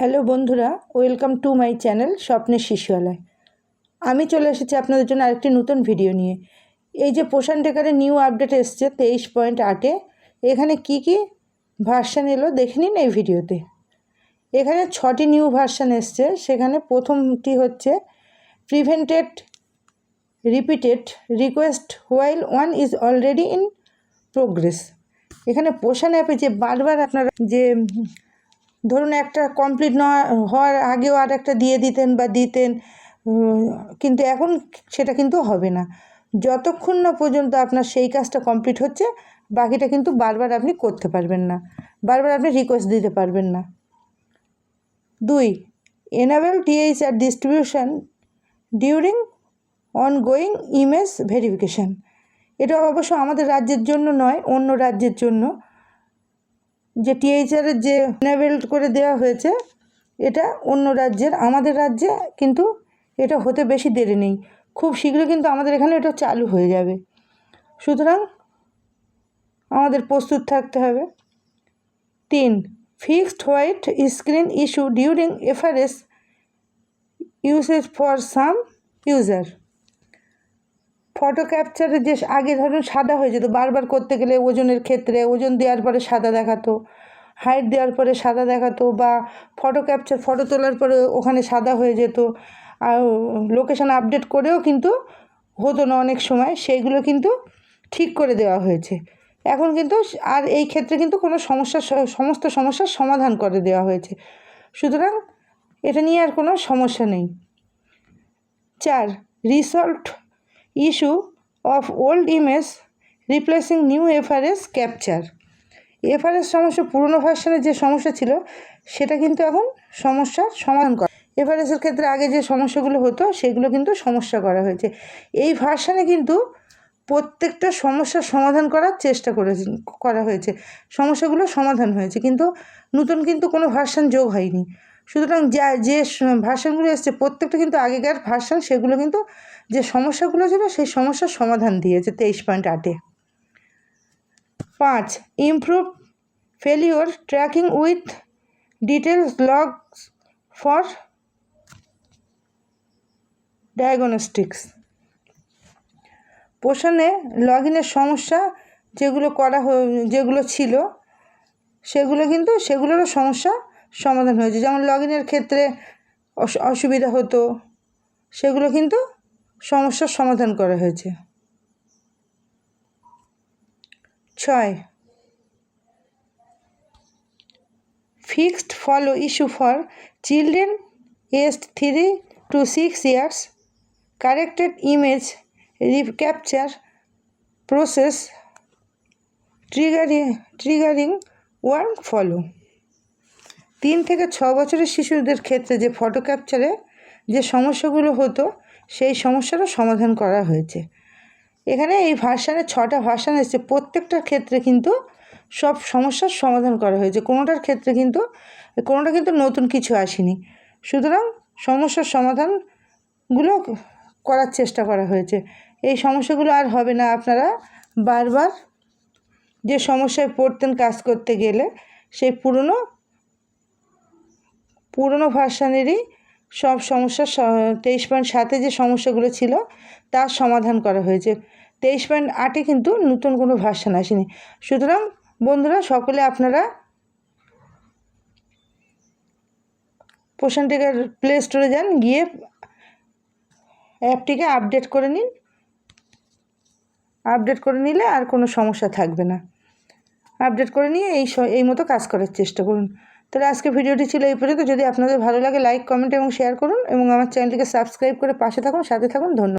Hello বন্ধুরা, welcome to my channel স্বপ্নের শিশুয়ালয়। আমি চলে এসেছি আপনাদের জন্য আরেকটি নতুন ভিডিও নিয়ে। এই যে পোষণ টেকারের নিউ আপডেট এসছে তেইশ পয়েন্ট আটে, এখানে কি কি ভার্সান এলো দেখে নিন এই ভিডিওতে। এখানে ছটি নিউ ভার্সান এসছে, সেখানে প্রথমটি হচ্ছে prevented, repeated, request while one is already in progress. এখানে পোষণ অ্যাপে যে বারবার আপনারা যে ধরুন একটা কমপ্লিট না হওয়ার আগেও আর একটা দিয়ে দিতেন বা দিতেন কিন্তু এখন সেটা কিন্তু হবে না। যতক্ষণ না পর্যন্ত আপনার সেই কাজটা কমপ্লিট হচ্ছে, বাকিটা কিন্তু বারবার আপনি করতে পারবেন না, বারবার আপনি রিকোয়েস্ট দিতে পারবেন না। দুই এনাবেল টিএইচ আর distribution during ongoing image verification এটা অবশ্য আমাদের রাজ্যের জন্য নয়, অন্য রাজ্যের জন্য। যে টিএইচআরের যে এনাবেল করে দেওয়া হয়েছে, এটা অন্য রাজ্যের, আমাদের রাজ্যে কিন্তু এটা হতে বেশি দেরি নেই। খুব শীঘ্রই কিন্তু আমাদের এখানে এটা চালু হয়ে যাবে। সুতরাং আমাদের প্রস্তুত থাকতে হবে। তিন fixed white screen issue during FRS usage for some user photo ক্যাপচারে যে আগে ধরুন সাদা হয়ে যেত, বারবার করতে গেলে ওজনের ক্ষেত্রে, ওজন দেওয়ার পরে সাদা দেখাতো হাইট দেওয়ার পরে সাদা দেখাতো বা ফটো ক্যাপচার ফটো তোলার পরে ওখানে সাদা হয়ে যেত। আর লোকেশান আপডেট করেও কিন্তু হতো না অনেক সময়, সেইগুলো কিন্তু ঠিক করে দেওয়া হয়েছে। এখন কিন্তু আর এই ক্ষেত্রে কিন্তু কোনো সমস্যা সমস্ত সমস্যার সমাধান করে দেওয়া হয়েছে। সুতরাং এটা নিয়ে আর কোনো সমস্যা নেই। চার result issue of old image replacing new FRS capture FRS সমস্যা, পুরনো ভার্সানের যে সমস্যা ছিল, সেটা কিন্তু এখন সমস্যার সমাধান করা। এফআরএসের ক্ষেত্রে আগে যে সমস্যাগুলো হতো, সেগুলো কিন্তু সমস্যা করা হয়েছে। এই ভার্সানে কিন্তু প্রত্যেকটা সমস্যার সমাধান করার চেষ্টা করেছে, করা হয়েছে। সমস্যাগুলো সমাধান হয়েছে, কিন্তু নতুন কিন্তু কোনো ভার্সান যোগ হয়নি। সুতরাং যা, যে ভার্সানগুলো এসছে, প্রত্যেকটা কিন্তু আগেকার ভার্সান সেগুলো কিন্তু যে সমস্যাগুলো ছিল, সেই সমস্যার সমাধান দিয়েছে তেইশ পয়েন্ট আটে। পাঁচ improve failure tracking with details logs for diagnostics পোষণে লগ ইনের সমস্যা যেগুলো করা যেগুলো ছিল, সেগুলো কিন্তু, সেগুলোরও সমস্যা সমাধান হয়েছে। যেমন লগ ইনের ক্ষেত্রে অসুবিধা হতো, সেগুলো কিন্তু সমস্যার সমাধান করা হয়েছে। ছয়। Fixed follow issue for children aged three to six years corrected image recapture process triggering triggering one follow তিন থেকে ছ বছরের শিশুদের ক্ষেত্রে যে ফটো ক্যাপচারে যে সমস্যাগুলো হতো, সেই সমস্যারও সমাধান করা হয়েছে। এখানে এই ভার্সানে ছটা ভার্সান এসেছে। প্রত্যেকটার ক্ষেত্রে কিন্তু সব সমস্যার সমাধান করা হয়েছে। কোনোটার ক্ষেত্রে কিন্তু, কোনোটা কিন্তু নতুন কিছু আসেনি। সুতরাং সমস্যার সমাধানগুলো করার চেষ্টা করা হয়েছে। এই সমস্যাগুলো আর হবে না। আপনারা বারবার যে সমস্যায় পড়তেন কাজ করতে গেলে, সেই পুরনো পুরনো ভার্সানেরই সব সমস্যার তেইশ পয়েন্ট সাতে যে সমস্যাগুলো ছিল তার সমাধান করা হয়েছে। তেইশ পয়েন্ট আটে কিন্তু নতুন কোনো ভার্সান আসেনি। সুতরাং, বন্ধুরা, সকলে আপনারা পোষণটিকার প্লে স্টোরে যান, গিয়ে অ্যাপটিকে আপডেট করে নিন। আপডেট করে নিলে আর কোনো সমস্যা থাকবে না। আপডেট করে নিয়ে এই এই মতো কাজ করার চেষ্টা করুন। তাহলে আজকে ভিডিওটি ছিল এই পর্যন্ত। যদি আপনাদের ভালো লাগে লাইক কমেন্ট এবং শেয়ার করুন এবং আমার চ্যানেলটিকে সাবস্ক্রাইব করে পাশে থাকুন, সাথে থাকুন। ধন্যবাদ।